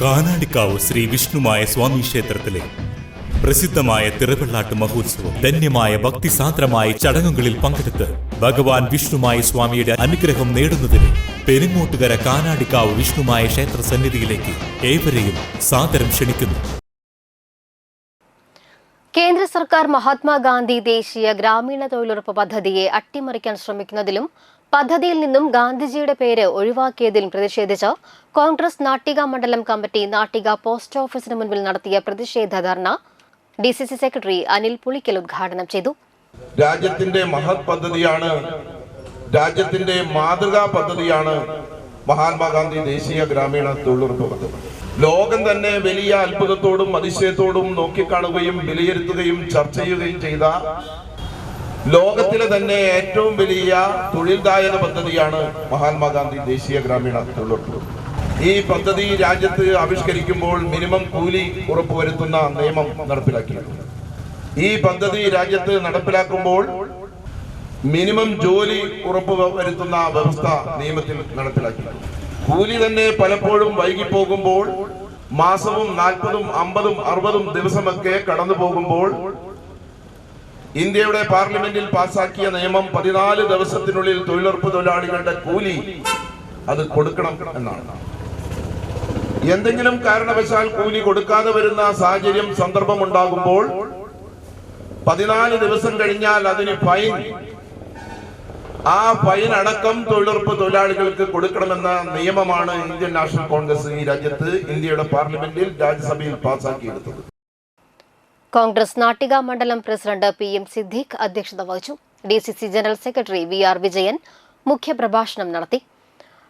കാനാടിക്കാവ് ശ്രീ വിഷ്ണുമായ സ്വാമി ക്ഷേത്രത്തിലെ പ്രസിദ്ധമായ തിറവെള്ളാട്ട് മഹോത്സവം ധന്യമായ ഭക്തിസാന്ദ്രമായ ചടങ്ങുകളിൽ പങ്കെടുത്ത് ഭഗവാൻ വിഷ്ണുമായ സ്വാമിയുടെ അനുഗ്രഹം നേടുന്നതിന് പെരുങ്ങോട്ടുകര കാനാടിക്കാവ് വിഷ്ണുമായ ക്ഷേത്ര സന്നിധിയിലേക്ക് ഏവരെയും സാദരം ക്ഷണിക്കുന്നു. കേന്ദ്ര സർക്കാർ മഹാത്മാഗാന്ധി ദേശീയ ഗ്രാമീണ തൊഴിലുറപ്പ് പദ്ധതിയെ അട്ടിമറിക്കാൻ ശ്രമിക്കുന്നതിലും പദ്ധതിയിൽ നിന്നും ഗാന്ധിജിയുടെ പേര് ഒഴിവാക്കിയതിൽ പ്രതിഷേധിച്ച് കോൺഗ്രസ് നാട്ടിക മണ്ഡലം കമ്മിറ്റി നാട്ടിക പോസ്റ്റ് ഓഫീസിന് മുൻപിൽ നടത്തിയ പ്രതിഷേധ ധർണ D C C secretary Anil Pulikkal ഉദ്ഘാടനം ചെയ്തു. രാജ്യത്തിന്റെ മഹത് പദ്ധതിയാണ് രാജ്യത്തിന്റെ മാതൃകാ പദ്ധതിയാണ് മഹാത്മാഗാന്ധി ദേശീയ ഗ്രാമീണ തൊഴിലുറപ്പ് പദ്ധതി. ലോകം തന്നെ വലിയ അത്ഭുതത്തോടും അതിശയത്തോടും നോക്കിക്കാണുകയും വിലയിരുത്തുകയും ചർച്ച ചെയ്യുകയും ചെയ്ത ലോകത്തിലെ തന്നെ ഏറ്റവും വലിയ തൊഴിൽദായക പദ്ധതിയാണ് മഹാത്മാഗാന്ധി ദേശീയ ഗ്രാമീണ തൊഴിലുറപ്പ്. ഈ പദ്ധതി രാജ്യത്ത് ആവിഷ്കരിക്കുമ്പോൾ മിനിമം കൂലി ഉറപ്പുവരുത്തുന്ന നിയമം നടപ്പിലാക്കി ഈ പദ്ധതി രാജ്യത്ത് നടപ്പിലാക്കുമ്പോൾ മിനിമം ജോലി ഉറപ്പ് വരുത്തുന്ന വ്യവസ്ഥ നിയമത്തിൽ നടപ്പിലാക്കി കൂലി തന്നെ പലപ്പോഴും വൈകിപ്പോകുമ്പോൾ മാസവും നാൽപ്പതും അമ്പതും അറുപതും ദിവസമൊക്കെ കടന്നു പോകുമ്പോൾ ഇന്ത്യയുടെ പാർലമെന്റിൽ പാസാക്കിയ നിയമം പതിനാല് ദിവസത്തിനുള്ളിൽ തൊഴിലുറപ്പ് തൊഴിലാളികളുടെ കൂലി അത് കൊടുക്കണം എന്നാണ്. എന്തെങ്കിലും കാരണവശാൽ കൂലി കൊടുക്കാതെ വരുന്ന സാഹചര്യം സന്ദർഭം ഉണ്ടാകുമ്പോൾ പതിനാല് ദിവസം കഴിഞ്ഞാൽ അതിന് ഫൈൻ. ആ ഫൈൻ അടക്കം തൊഴിലുറപ്പ് തൊഴിലാളികൾക്ക് കൊടുക്കണമെന്ന നിയമമാണ് ഇന്ത്യൻ നാഷണൽ കോൺഗ്രസ് ഈ രാജ്യത്ത് ഇന്ത്യയുടെ പാർലമെന്റിൽ രാജ്യസഭയിൽ പാസാക്കിയെടുത്തത്. കോൺഗ്രസ് നാട്ടിക മണ്ഡലം പ്രസിഡന്റ് പി എം സിദ്ദീഖ് അധ്യക്ഷത വഹിച്ചു. D C C general secretary V R Vijayan മുഖ്യപ്രഭാഷണം നടത്തി.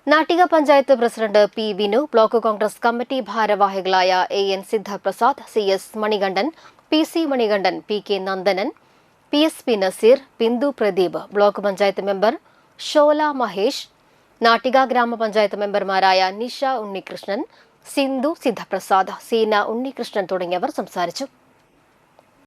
Nattika panchayat president P Vinu block Congress committee ഭാരവാഹികളായ A N Sidhaprasad C S Manikandan P C Manikandan P K Nandanan P S P Naseer Bindu Pradeep block panchayat member Shola Mahesh Nattika grama panchayat മെമ്പർമാരായ നിഷ ഉണ്ണികൃഷ്ണൻ സിന്ധു സിദ്ധപ്രസാദ് സീന ഉണ്ണികൃഷ്ണൻ തുടങ്ങിയവർ സംസാരിച്ചു.